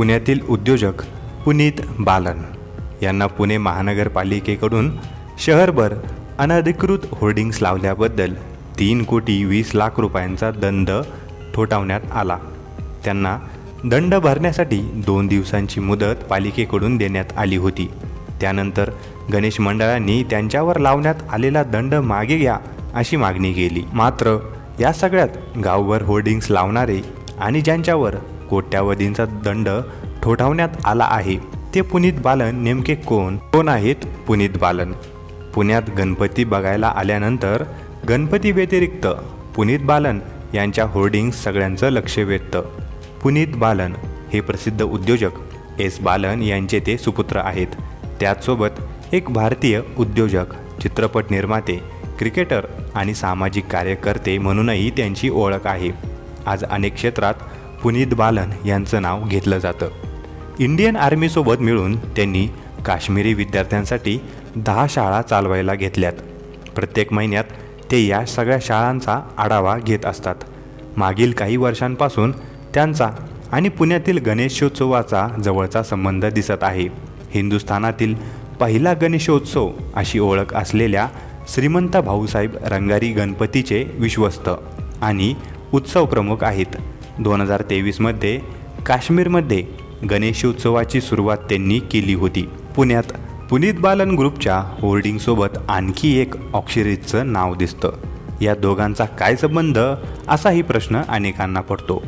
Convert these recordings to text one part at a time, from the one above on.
पुण्यातील उद्योजक पुनीत बालन यांना पुणे महानगरपालिकेकडून शहरभर अनधिकृत होर्डिंग्स लावल्याबद्दल तीन कोटी वीस लाख रुपयांचा दंड ठोठावण्यात आला. त्यांना दंड भरण्यासाठी दोन दिवसांची मुदत पालिकेकडून देण्यात आली होती. त्यानंतर गणेश मंडळांनी त्यांच्यावर लावण्यात आलेला दंड मागे घ्या अशी मागणी केली. मात्र या सगळ्यात गावभर होर्डिंग्स लावणारे आणि ज्यांच्यावर कोट्यावधींचा दंड ठोठावण्यात आला आहे. ते पुनीत बालन नेमके कोण? कोण आहेत पुनीत बालन? पुण्यात गणपती बघायला आल्यानंतर गणपती व्यतिरिक्त पुनीत बालन यांच्या होर्डिंग्स सगळ्यांचं लक्ष वेधतं. पुनीत बालन हे प्रसिद्ध उद्योजक एस बालन यांचे ते सुपुत्र आहेत. त्याचसोबत एक भारतीय उद्योजक चित्रपट निर्माते क्रिकेटर आणि सामाजिक कार्यकर्ते म्हणूनही त्यांची ओळख आहे. आज अनेक क्षेत्रात पुनीत बालन यांचं नाव घेतलं जातं. इंडियन आर्मीसोबत मिळून त्यांनी काश्मीरी विद्यार्थ्यांसाठी दहा शाळा चालवायला घेतल्यात. प्रत्येक महिन्यात ते या सगळ्या शाळांचा आढावा घेत असतात. मागील काही वर्षांपासून त्यांचा आणि पुण्यातील गणेशोत्सवाचा जवळचा संबंध दिसत आहे. हिंदुस्थानातील पहिला गणेशोत्सव अशी ओळख असलेल्या श्रीमंत भाऊसाहेब रंगारी गणपतीचे विश्वस्त आणि उत्सव प्रमुख आहेत. दोन हजार तेवीसमध्ये काश्मीरमध्ये गणेशोत्सवाची सुरुवात त्यांनी केली होती. पुण्यात पुनीत बालन ग्रुपच्या होर्डिंगसोबत आणखी एक ऑक्षरीजचं नाव दिसतं. या दोघांचा काय संबंध? असाही प्रश्न अनेकांना पडतो.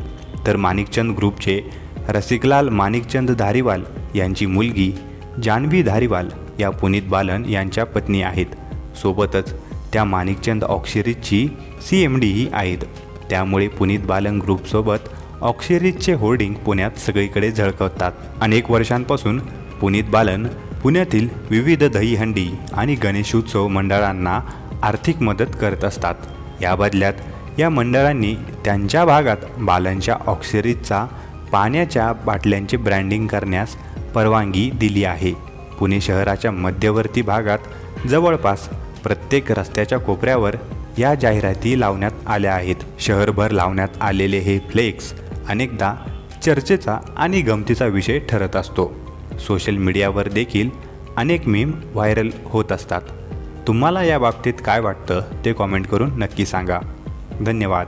तर माणिकचंद ग्रुपचे रसिकलाल माणिकचंद धारीवाल यांची मुलगी जान्हवी धारीवाल या पुनीत बालन यांच्या पत्नी आहेत. सोबतच त्या माणिकचंद ऑक्शिरीजची सी एम डीही आहेत. त्यामुळे पुनीत बालन ग्रुपसोबत ऑक्शिरीजचे होर्डिंग पुण्यात सगळीकडे झळकवतात. अनेक वर्षांपासून पुनीत बालन पुण्यातील विविध दहीहंडी आणि गणेशोत्सव मंडळांना आर्थिक मदत करत असतात. या बदल्यात या मंडळांनी त्यांच्या भागात बालनच्या ऑक्सिरीजचा पाण्याच्या बाटल्यांचे ब्रँडिंग करण्यास परवानगी दिली आहे. पुणे शहराच्या मध्यवर्ती भागात जवळपास प्रत्येक रस्त्याच्या कोपऱ्यावर या जाहिराती लावण्यात आल्या आहेत. शहरभर लावण्यात आलेले हे फ्लेक्स अनेकदा चर्चेचा आणि गमतीचा विषय ठरत असतो. सोशल मीडियावर देखील अनेक मीम व्हायरल होत असतात. तुम्हाला या बाबतीत काय वाटतं ते कॉमेंट करून नक्की सांगा. धन्यवाद.